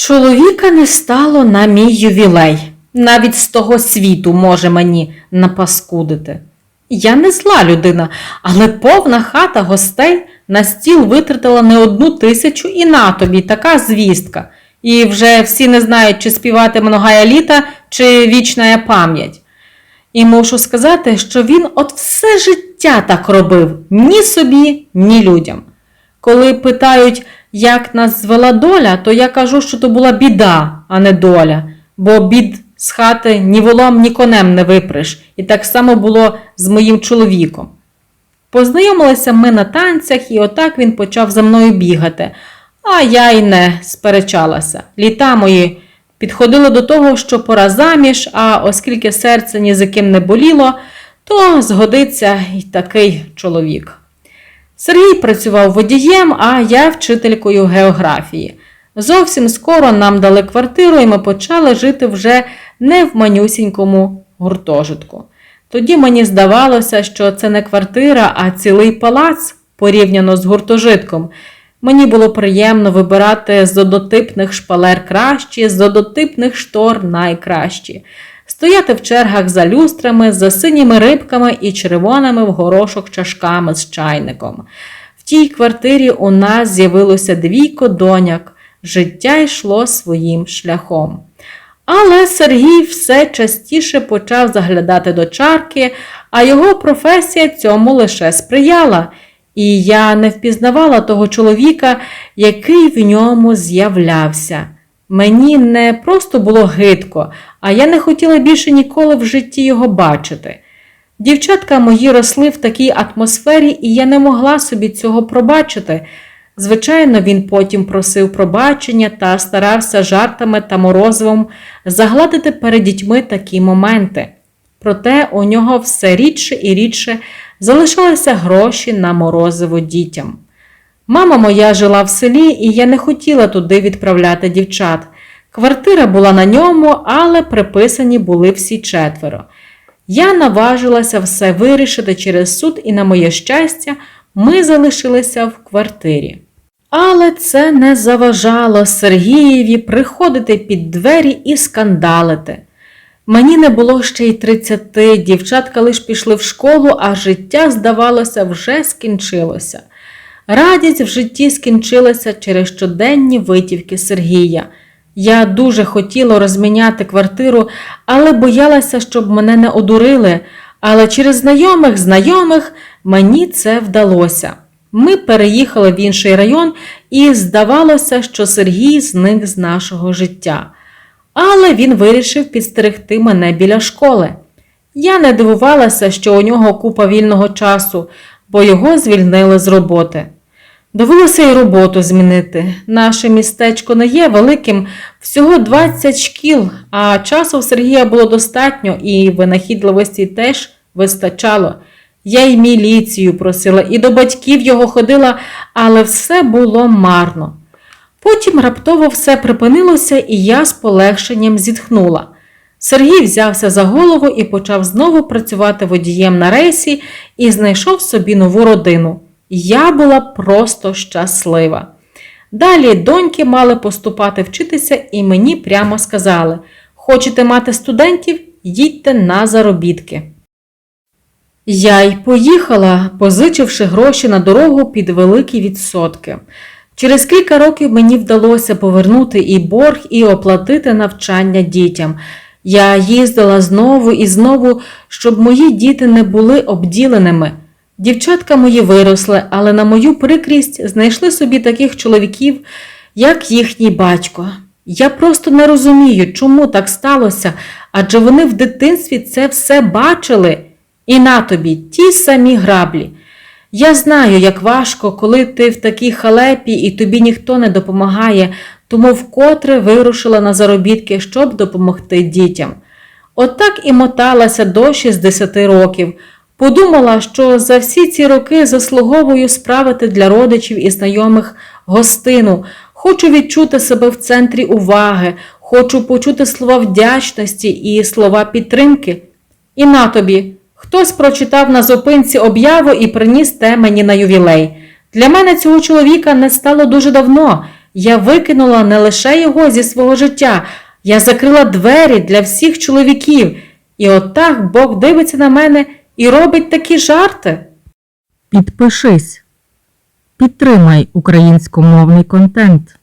Чоловіка не стало на мій ювілей. Навіть з того світу може мені напаскудити. Я не зла людина, але повна хата гостей на стіл витратила не одну тисячу і на тобі така звістка. І вже всі не знають, чи співати многая літа, чи вічна пам'ять. І мушу сказати, що він от все життя так робив ні собі, ні людям. Коли питають, як нас звела доля, то я кажу, що то була біда, а не доля, бо бід з хати ні волом, ні конем не випреш, і так само було з моїм чоловіком. Познайомилися ми на танцях, і отак він почав за мною бігати, а я й не сперечалася. Літа мої підходили до того, що пора заміж, а оскільки серце ні за ким не боліло, то згодиться й такий чоловік. Сергій працював водієм, а я вчителькою географії. Зовсім скоро нам дали квартиру, і ми почали жити вже не в манюсінькому гуртожитку. Тоді мені здавалося, що це не квартира, а цілий палац порівняно з гуртожитком. Мені було приємно вибирати з однотипних шпалер кращі, з однотипних штор найкращі, стояти в чергах за люстрами, за синіми рибками і червоними в горошок чашками з чайником. В тій квартирі у нас з'явилося двійко доняк, життя йшло своїм шляхом. Але Сергій все частіше почав заглядати до чарки, а його професія цьому лише сприяла, і я не впізнавала того чоловіка, який в ньому з'являвся. Мені не просто було гидко, а я не хотіла більше ніколи в житті його бачити. Дівчатка мої росли в такій атмосфері, і я не могла собі цього пробачити. Звичайно, він потім просив пробачення та старався жартами та морозивом загладити перед дітьми такі моменти. Проте у нього все рідше і рідше залишалися гроші на морозиво дітям. Мама моя жила в селі, і я не хотіла туди відправляти дівчат. Квартира була на ньому, але приписані були всі четверо. Я наважилася все вирішити через суд, і, на моє щастя, ми залишилися в квартирі. Але це не заважало Сергієві приходити під двері і скандалити. Мені не було ще й тридцяти, дівчатка лиш пішли в школу, а життя, здавалося, вже скінчилося. Радість в житті скінчилася через щоденні витівки Сергія. Я дуже хотіла розміняти квартиру, але боялася, щоб мене не одурили, але через знайомих знайомих мені це вдалося. Ми переїхали в інший район, і здавалося, що Сергій зник з нашого життя. Але він вирішив підстерегти мене біля школи. Я не дивувалася, що у нього купа вільного часу, бо його звільнили з роботи. Довелося й роботу змінити. Наше містечко не є великим, всього 20 шкіл, а часу в Сергія було достатньо і винахідливості теж вистачало. Я й міліцію просила, і до батьків його ходила, але все було марно. Потім раптово все припинилося, і я з полегшенням зітхнула. Сергій взявся за голову і почав знову працювати водієм на рейсі і знайшов собі нову родину. Я була просто щаслива. Далі доньки мали поступати вчитися, і мені прямо сказали: хочете мати студентів, їдьте на заробітки. Я й поїхала, позичивши гроші на дорогу під великі відсотки. Через кілька років мені вдалося повернути і борг, і оплатити навчання дітям. Я їздила знову і знову, щоб мої діти не були обділеними. Дівчатка мої виросли, але на мою прикрість знайшли собі таких чоловіків, як їхній батько. Я просто не розумію, чому так сталося, адже вони в дитинстві це все бачили. І на тобі ті самі граблі. Я знаю, як важко, коли ти в такій халепі і тобі ніхто не допомагає, тому вкотре вирушила на заробітки, щоб допомогти дітям. Отак і моталася до 60 років. Подумала, що за всі ці роки заслуговую справити для родичів і знайомих гостину. Хочу відчути себе в центрі уваги, хочу почути слова вдячності і слова підтримки. І на тобі. Хтось прочитав на зупинці об'яву і приніс те мені на ювілей. Для мене цього чоловіка не стало дуже давно. Я викинула не лише його зі свого життя, я закрила двері для всіх чоловіків, і отак Бог дивиться на мене і робить такі жарти. Підпишись. Підтримай українськомовний контент.